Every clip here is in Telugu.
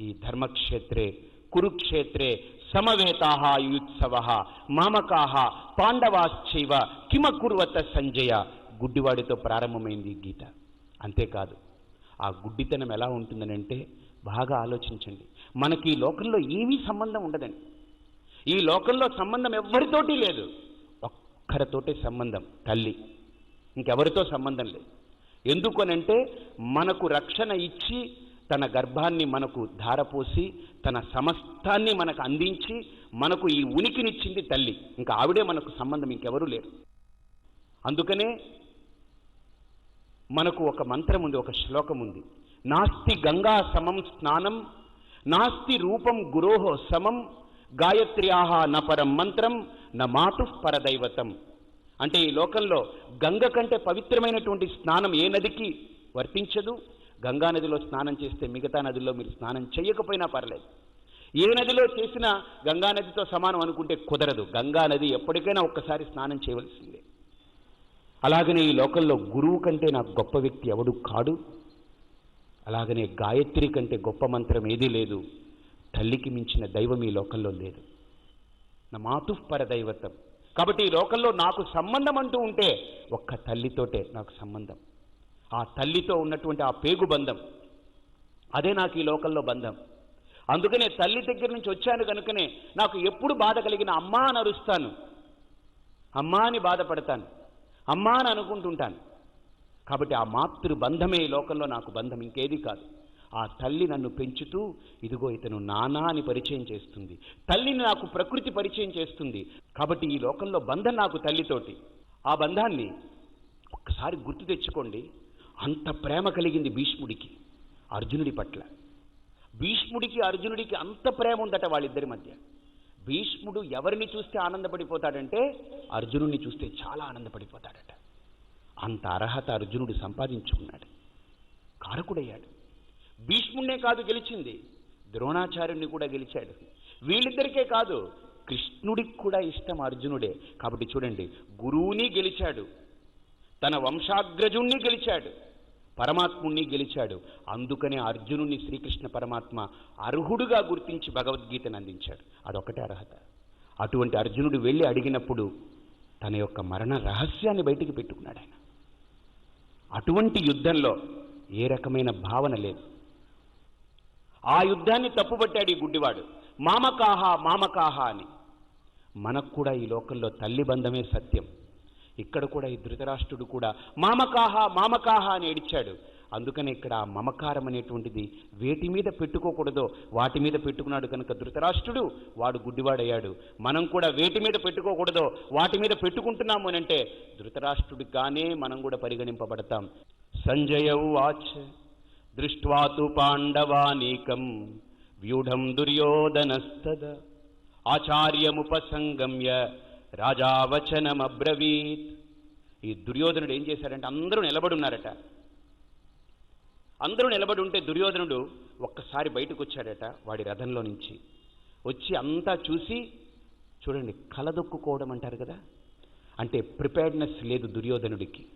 ఈ ధర్మక్షేత్రే కురుక్షేత్రే సమవేతా యుత్సవ మామకా పాండవాశ్చైవ కిమకుర్వత సంజయ గుడ్డివాడితో ప్రారంభమైంది ఈ గీత. అంతేకాదు ఆ గుడ్డితనం ఎలా ఉంటుందనంటే బాగా ఆలోచించండి. మనకి ఈ లోకంలో ఏమీ సంబంధం ఉండదండి ఈ లోకంలో సంబంధం ఎవ్వరితోటి లేదు. ఒక్కరితోటే సంబంధం తల్లి. ఇంకెవరితో సంబంధం లేదు. ఎందుకనంటే మనకు రక్షణ ఇచ్చి తన గర్భాన్ని మనకు ధారపోసి తన సమస్తాన్ని మనకు అందించి మనకు ఈ ఉనికినిచ్చింది తల్లి. ఇంకా ఆవిడే మనకు సంబంధం ఇంకెవరూ లేరు. అందుకనే మనకు ఒక మంత్రం ఉంది ఒక శ్లోకం ఉంది. నాస్తి గంగా సమం స్నానం నాస్తి రూపం గురోహ సమం గాయత్ర్యాహ నపరం మంత్రం న మాతు పరదైవతం. అంటే ఈ లోకంలో గంగ కంటే పవిత్రమైనటువంటి స్నానం ఏ నదికి వర్తించదు? గంగా నదిలో స్నానం చేస్తే మిగతా నదుల్లో మీరు స్నానం చేయకపోయినా పర్లేదు. ఏ నదిలో చేసినా గంగా నదితో సమానం అనుకుంటే కుదరదు. గంగా నది ఎప్పటికైనా ఒక్కసారి స్నానం చేయవలసిందే. అలాగనే ఈ లోకంలో గురువు కంటే నాకు గొప్ప వ్యక్తి ఎవడు కాడు. అలాగనే గాయత్రి కంటే గొప్ప మంత్రం ఏదీ లేదు. తల్లికి మించిన దైవం ఈ లోకంలో లేదు. నా మాతు పరదైవతం. కాబట్టి ఈ లోకంలో నాకు సంబంధం అంటూ ఉంటే ఒక్క తల్లితోటే నాకు సంబంధం. ఆ తల్లితో ఉన్నటువంటి ఆ పేగు బంధం. అదే నాకు ఈ లోకంలో బంధం. అందుకనే తల్లి దగ్గర నుంచి వచ్చాను కనుకనే నాకు ఎప్పుడు బాధ కలిగిన అమ్మా అని అరుస్తాను. అమ్మా అని బాధపడతాను. అమ్మా అని అనుకుంటుంటాను. కాబట్టి ఆ మాతృ బంధమే ఈ లోకంలో నాకు బంధం ఇంకేది కాదు. ఆ తల్లి నన్ను పెంచుతూ ఇదిగో ఇతను నానా అని పరిచయం చేస్తుంది. తల్లిని నాకు ప్రకృతి పరిచయం చేస్తుంది. కాబట్టి ఈ లోకంలో బంధం నాకు తల్లితోటి. ఆ బంధాన్ని ఒక్కసారి గుర్తు తెచ్చుకోండి. అంత ప్రేమ కలిగింది భీష్ముడికి అర్జునుడి పట్ల. భీష్ముడికి అర్జునుడికి అంత ప్రేమ ఉందట వాళ్ళిద్దరి మధ్య. భీష్ముడు ఎవరిని చూస్తే ఆనందపడిపోతాడంటే అర్జునుడిని చూస్తే చాలా ఆనందపడిపోతాడట. అంత అర్హత అర్జునుడు సంపాదించుకున్నాడు. కారకుడయ్యాడు. భీష్ముడినే కాదు గెలిచింది. ద్రోణాచార్యుని కూడా గెలిచాడు. వీళ్ళిద్దరికే కాదు కృష్ణుడికి కూడా ఇష్టం అర్జునుడే. కాబట్టి చూడండి గురువుని గెలిచాడు. తన వంశాగ్రజుణ్ణి గెలిచాడు. పరమాత్ముణ్ణి గెలిచాడు. అందుకనే అర్జునుని శ్రీకృష్ణ పరమాత్మ అర్హుడుగా గుర్తించి భగవద్గీతను అందించాడు. అదొకటే అర్హత. అటువంటి అర్జునుడు వెళ్ళి అడిగినప్పుడు తన యొక్క మరణ రహస్యాన్ని బయటికి పెట్టుకున్నాడు ఆయన. అటువంటి యుద్ధంలో ఏ రకమైన భావన లేదు. ఆ యుద్ధాన్ని తప్పుపట్టాడు ఈ గుడ్డివాడు. మామకాహ మామకాహ అని. మనకు కూడా ఈ లోకంలో తల్లి బంధమే సత్యం. ఇక్కడ కూడా ఈ ధృతరాష్ట్రుడు కూడా మామకాహ మామకాహ అని ఏడిచాడు. అందుకనే ఇక్కడ ఆ మమకారం అనేటువంటిది వేటి మీద పెట్టుకోకూడదో వాటి మీద పెట్టుకున్నాడు కనుక ధృతరాష్ట్రుడు వాడు గుడ్డివాడయ్యాడు. మనం కూడా వేటి మీద పెట్టుకోకూడదో వాటి మీద పెట్టుకుంటున్నాము అంటే ధృతరాష్ట్రుడిగానే మనం కూడా పరిగణింపబడతాం. సంజయ వాచ్ దృష్ట్వాతు పాండవానీకం వ్యూఢం దుర్యోధనస్తద ఆచార్యముపసంగమ్య రాజావచనమబ్రవీత్. ఈ దుర్యోధనుడు ఏం చేశాడంటే అందరూ నిలబడి ఉన్నారట. అందరూ నిలబడి ఉంటే దుర్యోధనుడు ఒక్కసారి బయటకు వచ్చాడట వాడి రథంలో నుంచి. వచ్చి అంతా చూసి చూడండి కలదొక్కుకోవడం అంటారు కదా? అంటే ప్రిపేర్డ్నెస్ లేదు దుర్యోధనుడికి.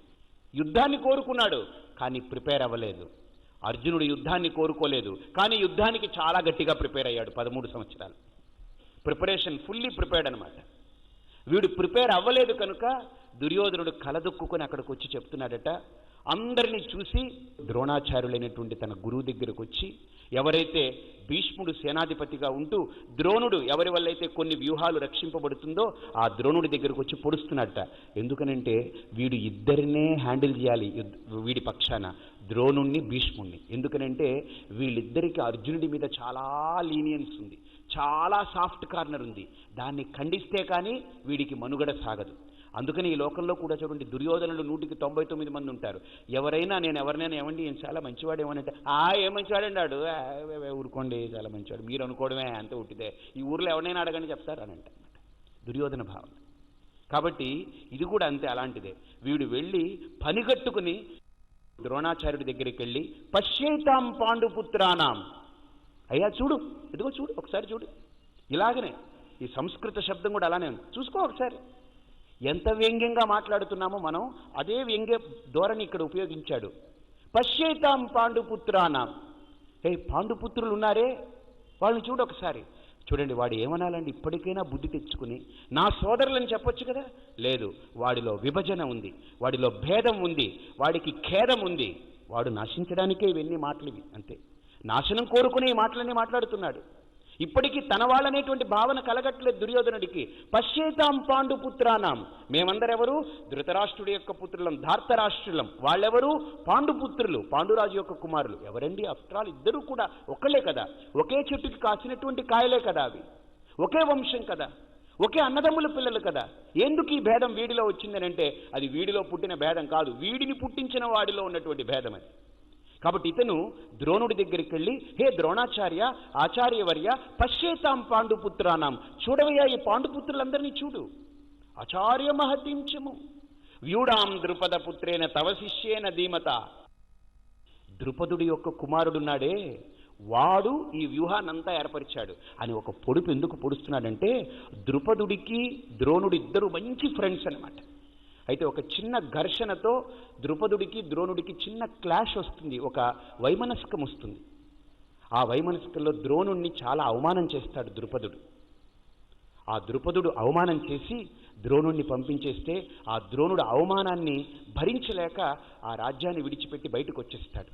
యుద్ధాన్ని కోరుకున్నాడు కానీ ప్రిపేర్ అవ్వలేదు. అర్జునుడు యుద్ధాన్ని కోరుకోలేదు కానీ యుద్ధానికి చాలా గట్టిగా ప్రిపేర్ అయ్యాడు పదమూడు సంవత్సరాలు. ప్రిపరేషన్ ఫుల్లీ ప్రిపేర్డ్ అనమాట వీడు ప్రిపేర్ అవ్వలేదు కనుక దుర్యోధనుడు కలదొక్కుని అక్కడికి వచ్చి చెప్తున్నాడట అందరినీ చూసి ద్రోణాచార్యులైనటువంటి తన గురువు దగ్గరకు వచ్చి ఎవరైతే భీష్ముడు సేనాధిపతిగా ఉంటూ ద్రోణుడు ఎవరి వల్ల అయితే కొన్ని వ్యూహాలు రక్షింపబడుతుందో ఆ ద్రోణుడి దగ్గరకు వచ్చి పొడుస్తున్నట్ట ఎందుకనంటే వీడు ఇద్దరినే హ్యాండిల్ చేయాలి వీడి పక్షాన ద్రోణుణ్ణి భీష్ముణ్ణి. ఎందుకనంటే వీళ్ళిద్దరికి అర్జునుడి మీద చాలా లీనియన్స్ ఉంది. చాలా సాఫ్ట్ కార్నర్ ఉంది. దాన్ని ఖండిస్తే కానీ వీడికి మనుగడ సాగదు. అందుకని ఈ లోకంలో కూడా చూడండి దుర్యోధనులు నూటికి తొంభై తొమ్మిది మంది ఉంటారు. ఎవరైనా నేను ఎవరినైనా ఏమండి ఈయన చాలా మంచివాడు ఏమంటే ఆ ఏ మంచివాడండాడు ఆ, ఊరుకోండి చాలా మంచివాడు మీరు అనుకోవడమే అంత ఉట్టిదే. ఈ ఊర్లో ఎవరైనా అడగని చెప్తారు అని అంటారు దుర్యోధన భావన. కాబట్టి ఇది కూడా అంతే అలాంటిదే. వీడు వెళ్ళి పనిగట్టుకుని ద్రోణాచార్యుడి దగ్గరికి వెళ్ళి పశ్చేతాం పాండుపుత్రానాం. అయ్యా చూడు ఇదిగో చూడు ఒకసారి చూడు. ఇలాగనే ఈ సంస్కృత శబ్దం కూడా అలానే ఉంది. చూసుకో ఒకసారి. ఎంత వ్యంగ్యంగా మాట్లాడుతున్నామో మనం అదే వ్యంగ్య ధోరణి ఇక్కడ ఉపయోగించాడు. పశ్చేతాం పాండుపుత్రానాం. ఏ పాండుపుత్రులు ఉన్నారే వాళ్ళని చూడు ఒకసారి. చూడండి వాడు ఏమనాలండి? ఇప్పటికైనా బుద్ధి తెచ్చుకుని నా సోదరులని చెప్పొచ్చు కదా? లేదు వాడిలో విభజన ఉంది వాడిలో భేదం ఉంది వాడికి ఖేదం ఉంది. వాడు నశించడానికే ఇవన్నీ మాటలు ఇవి అంతే. నాశనం కోరుకునే ఈ మాటలన్నీ మాట్లాడుతున్నాడు. ఇప్పటికీ తన వాళ్ళనేటువంటి భావన కలగట్లేదు దుర్యోధనుడికి. పశ్చేతాం పాండుపుత్రానాం మేమందరెవరు? ధృతరాష్ట్రుడి యొక్క పుత్రులం ధార్తరాష్ట్రులం. వాళ్ళెవరు? పాండుపుత్రులు పాండురాజు యొక్క కుమారులు. ఎవరండి? అస్త్రాలు ఇద్దరూ కూడా ఒకళ్ళే కదా. ఒకే చెట్టుకి కాసినటువంటి కాయలే కదా అవి. ఒకే వంశం కదా. ఒకే అన్నదమ్ముల పిల్లలు కదా. ఎందుకు ఈ భేదం వీడిలో వచ్చిందనంటే అది వీడిలో పుట్టిన భేదం కాదు. వీడిని పుట్టించిన వాడిలో ఉన్నటువంటి భేదం అది. కాబట్టి ఇతను ద్రోణుడి దగ్గరికి వెళ్ళి హే ద్రోణాచార్య ఆచార్యవర్య పశ్చేతాం పాండుపుత్రానాం. చూడవయ్యా ఈ పాండుపుత్రులందరినీ చూడు. ఆచార్య మహతించము. వ్యూడాం ద్రుపద పుత్రేన తవ శిష్యేన ధీమత. ద్రుపదుడి యొక్క కుమారుడున్నాడే. వాడు ఈ వ్యూహాన్నంతా ఏర్పరిచాడు. అని ఒక పొడుపు ఎందుకు పొడుస్తున్నాడంటే ద్రుపదుడికి ద్రోణుడు ఇద్దరు మంచి ఫ్రెండ్స్ అనమాట అయితే ఒక చిన్న ఘర్షణతో ద్రుపదుడికి ద్రోణుడికి చిన్న క్లాష్ వస్తుంది. ఒక వైమనస్కం వస్తుంది. ఆ వైమనస్కంలో ద్రోణుణ్ణి చాలా అవమానం చేస్తాడు ద్రుపదుడు. ఆ ద్రుపదుడు అవమానం చేసి ద్రోణుణ్ణి పంపించేస్తే ఆ ద్రోణుడు అవమానాన్ని భరించలేక ఆ రాజ్యాన్ని విడిచిపెట్టి బయటకు వచ్చేస్తాడు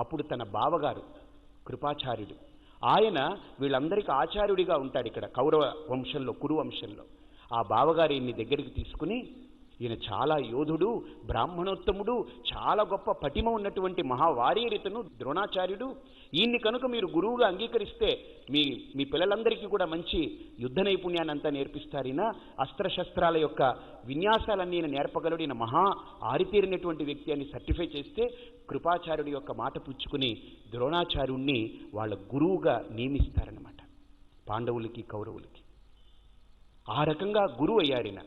అప్పుడు తన బావగారు కృపాచార్యుడు ఆయన వీళ్ళందరికీ ఆచార్యుడిగా ఉంటాడు ఇక్కడ కౌరవ వంశంలో కురు వంశంలో. ఆ బావగారిని దగ్గరికి తీసుకుని ఈయన చాలా యోధుడు బ్రాహ్మణోత్తముడు చాలా గొప్ప పటిమ ఉన్నటువంటి మహావారీరితను ద్రోణాచార్యుడు. ఈయన్ని కనుక మీరు గురువుగా అంగీకరిస్తే మీ మీ పిల్లలందరికీ కూడా మంచి యుద్ధ నైపుణ్యాన్ని అంతా నేర్పిస్తారు ఈయన అస్త్రశస్త్రాల యొక్క విన్యాసాలన్నీ ఈయన నేర్పగలడు. ఈయన మహా ఆరితేరినటువంటి వ్యక్తి అని సర్టిఫై చేస్తే కృపాచార్యుడి యొక్క మాట పుచ్చుకుని ద్రోణాచార్యుణ్ణి వాళ్ళ గురువుగా నియమిస్తారనమాట పాండవులకి కౌరవులకి. ఆ రకంగా గురువు అయ్యాడిన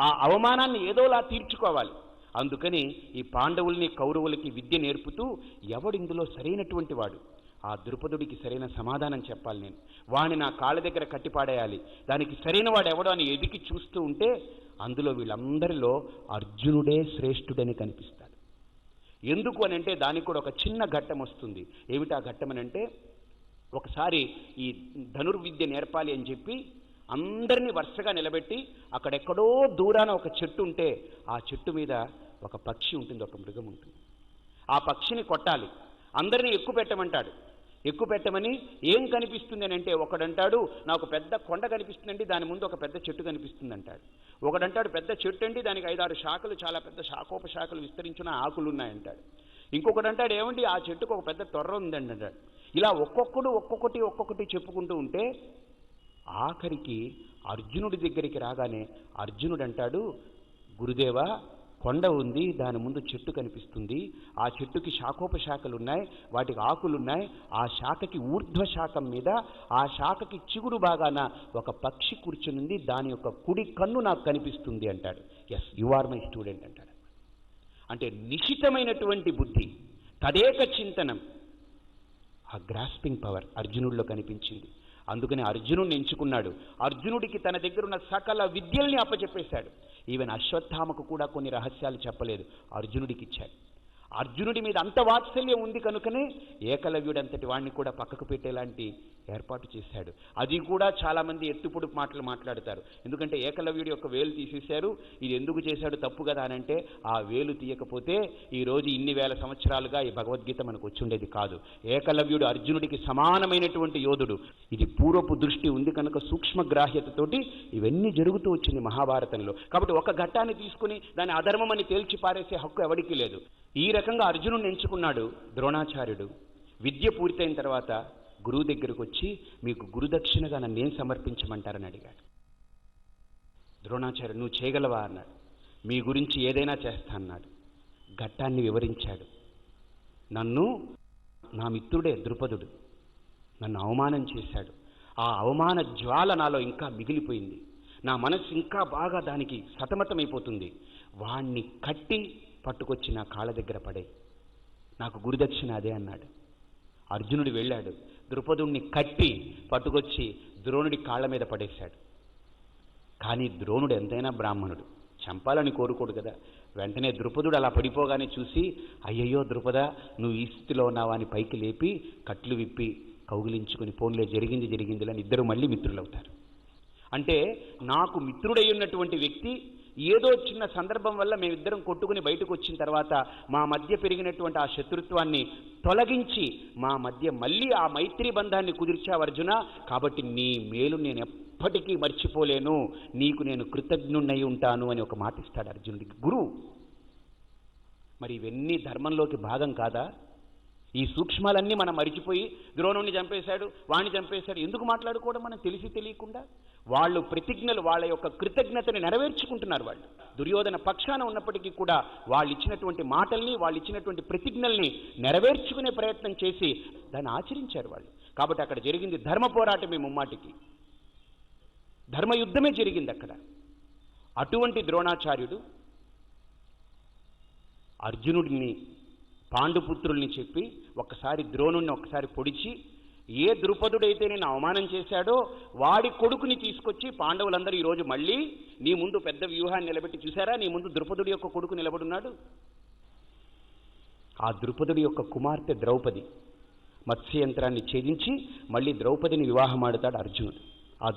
ఆ అవమానాన్ని ఏదోలా తీర్చుకోవాలి. అందుకని ఈ పాండవుల్ని కౌరవులకి విద్య నేర్పుతూ ఎవడిందులో సరైనటువంటి వాడు? ఆ ద్రుపదుడికి సరైన సమాధానం చెప్పాలి నేను. వాణ్ణి నా కాళ్ళ దగ్గర కట్టిపాడేయాలి. దానికి సరైన వాడు ఎవడో అని ఎదికి చూస్తూ ఉంటే అందులో వీళ్ళందరిలో అర్జునుడే శ్రేష్ఠుడని కనిపిస్తాడు. ఎందుకు అని అంటే దానికి కూడా ఒక చిన్న ఘట్టం వస్తుంది. ఏమిటా ఘట్టం అని అంటే ఒకసారి ఈ ధనుర్విద్య నేర్పాలి అని చెప్పి అందరినీ వరుసగా నిలబెట్టి అక్కడెక్కడో దూరాన ఒక చెట్టు ఉంటే ఆ చెట్టు మీద ఒక పక్షి ఉంటుంది ఒక మృగం ఉంటుంది. ఆ పక్షిని కొట్టాలి. అందరినీ ఎక్కువ పెట్టమంటాడు. ఎక్కువ పెట్టమని ఏం కనిపిస్తుంది అని అంటే ఒకడంటాడు నాకు పెద్ద కొండ కనిపిస్తుందండి దాని ముందు ఒక పెద్ద చెట్టు కనిపిస్తుంది అంటాడు ఒకడంటాడు పెద్ద చెట్టు అండి దానికి ఐదారు శాఖలు చాలా పెద్ద శాఖోపశాఖలు విస్తరించిన ఆకులు ఉన్నాయంటాడు ఇంకొకడు అంటాడు ఏమండి ఆ చెట్టుకు ఒక పెద్ద తొర్ర ఉందండి అంటాడు. ఇలా ఒక్కొక్కడు ఒక్కొక్కటి ఒక్కొక్కటి చెప్పుకుంటూ ఉంటే ఆఖరికి అర్జునుడి దగ్గరికి రాగానే అర్జునుడు అంటాడు గురుదేవా కొండ ఉంది దాని ముందు చెట్టు కనిపిస్తుంది. ఆ చెట్టుకి శాఖోపశాఖలున్నాయి వాటికి ఆకులున్నాయి. ఆ శాఖకి ఊర్ధ్వ శాఖం మీద ఆ శాఖకి చిగురు బాగాన ఒక పక్షి కూర్చునింది. దాని యొక్క కుడి కన్ను నాకు కనిపిస్తుంది అంటాడు. Yes you are my student అంటాడు. అంటే నిశితమైనటువంటి బుద్ధి తదేక చింతనం. ఆ గ్రాస్పింగ్ పవర్ అర్జునుడిలో కనిపించింది. అందుకని అర్జునుడిని ఎంచుకున్నాడు. అర్జునుడికి తన దగ్గరున్న సకల విద్యల్ని అప్పచెప్పేశాడు. ఈవెన్ అశ్వత్థామకు కూడా కొన్ని రహస్యాలు చెప్పలేదు. అర్జునుడికి ఇచ్చాడు అర్జునుడి మీద అంత వాత్సల్యం ఉంది కనుకనే ఏకలవ్యుడంతటి వాడిని కూడా పక్కకు పెట్టేలాంటి ఏర్పాటు చేశాడు. అది కూడా చాలామంది ఎత్తుపొడుపు మాటలు మాట్లాడతారు. ఎందుకంటే ఏకలవ్యుడి యొక్క వేలు తీసేశారు. ఇది ఎందుకు చేశాడు? తప్పు కదా అనంటే ఆ వేలు తీయకపోతే ఈ రోజు ఇన్ని వేల సంవత్సరాలుగా ఈ భగవద్గీత మనకు వచ్చుండేది కాదు. ఏకలవ్యుడు అర్జునుడికి సమానమైనటువంటి యోధుడు. ఇది పూర్వపు దృష్టి ఉంది కనుక సూక్ష్మ గ్రాహ్యతతోటి ఇవన్నీ జరుగుతూ వచ్చింది మహాభారతంలో. కాబట్టి ఒక ఘట్టాన్ని తీసుకుని దాని అధర్మమని తేల్చి పారేసే హక్కు ఎవడికి లేదు. ఈ రకంగా అర్జునుడిని ఎంచుకున్నాడు ద్రోణాచార్యుడు. విద్య పూర్తయిన తర్వాత గురువు దగ్గరకు వచ్చి మీకు గురుదక్షిణగా నన్ను ఏం సమర్పించమంటారని అడిగాడు. ద్రోణాచార్యుడు నువ్వు చేయగలవా? అన్నాడు. మీ గురించి ఏదైనా చేస్తా అన్నాడు. ఘట్టాన్ని వివరించాడు. నన్ను నా మిత్రుడే ద్రుపదుడు. నన్ను అవమానం చేశాడు. ఆ అవమాన జ్వాల నాలో ఇంకా మిగిలిపోయింది. నా మనస్సు ఇంకా బాగా దానికి సతమతమైపోతుంది. వాణ్ణి కట్టి పట్టుకొచ్చి నా కాళ్ళ దగ్గర పడే. నాకు గురుదక్షిణ అదే అన్నాడు. అర్జునుడు వెళ్ళాడు. ద్రుపదుణ్ణి కట్టి పట్టుకొచ్చి ద్రోణుడి కాళ్ళ మీద పడేశాడు. కానీ ద్రోణుడు ఎంతైనా బ్రాహ్మణుడు. చంపాలని కోరుకోడు కదా. వెంటనే ద్రుపదుడు అలా పడిపోగానే చూసి అయ్యయ్యో ద్రుపద నువ్వు ఈ స్థితిలో ఉన్నావా అని పైకి లేపి కట్లు విప్పి కౌగిలించుకుని ఫోన్లో జరిగింది జరిగింది అని ఇద్దరు మళ్ళీ మిత్రులవుతారు. అంటే నాకు మిత్రుడై ఉన్నటువంటి వ్యక్తి ఏదో చిన్న సందర్భం వల్ల మేమిద్దరం కొట్టుకుని బయటకు వచ్చిన తర్వాత మా మధ్య పెరిగినటువంటి ఆ శత్రుత్వాన్ని తొలగించి మా మధ్య మళ్ళీ ఆ మైత్రి బంధాన్ని కుదిర్చావు అర్జున. కాబట్టి నీ మేలు నేను ఎప్పటికీ మర్చిపోలేను. నీకు నేను కృతజ్ఞుణ్ణై ఉంటాను అని ఒక మాట ఇస్తాడు అర్జునుడికి. గురువు మరి ఇవన్నీ ధర్మంలోకి భాగం కాదా? ఈ సూక్ష్మాలన్నీ మనం మరిచిపోయి ద్రోణుని చంపేశాడు వాణ్ణి చంపేశాడు ఎందుకు మాట్లాడుకోవడం మనం తెలిసి తెలియకుండా? వాళ్ళు ప్రతిజ్ఞలు వాళ్ళ యొక్క కృతజ్ఞతని నెరవేర్చుకుంటున్నారు వాళ్ళు. దుర్యోధన పక్షాన ఉన్నప్పటికీ కూడా వాళ్ళు ఇచ్చినటువంటి మాటల్ని వాళ్ళు ఇచ్చినటువంటి ప్రతిజ్ఞల్ని నెరవేర్చుకునే ప్రయత్నం చేసి దాన్ని ఆచరించారు వాళ్ళు. కాబట్టి అక్కడ జరిగింది ధర్మ పోరాటమే ముమ్మాటికి. ధర్మయుద్ధమే జరిగింది అక్కడ. అటువంటి ద్రోణాచార్యుడు అర్జునుడిని పాండుపుత్రుల్ని చెప్పి ఒక్కసారి ద్రోణుణ్ణి ఒక్కసారి పొడిచి ఏ ద్రుపదుడైతే నేను అవమానం చేశాడో వాడి కొడుకుని తీసుకొచ్చి పాండవులందరూ ఈరోజు మళ్ళీ నీ ముందు పెద్ద వ్యూహాన్ని నిలబెట్టి చూసారా నీ ముందు ద్రుపదుడి యొక్క కొడుకు నిలబడున్నాడు ఆ ద్రుపదుడి యొక్క కుమార్తె ద్రౌపది మత్స్యయంత్రాన్ని ఛేదించి మళ్ళీ ద్రౌపదిని వివాహమాడుతాడు అర్జునుడు. ఆ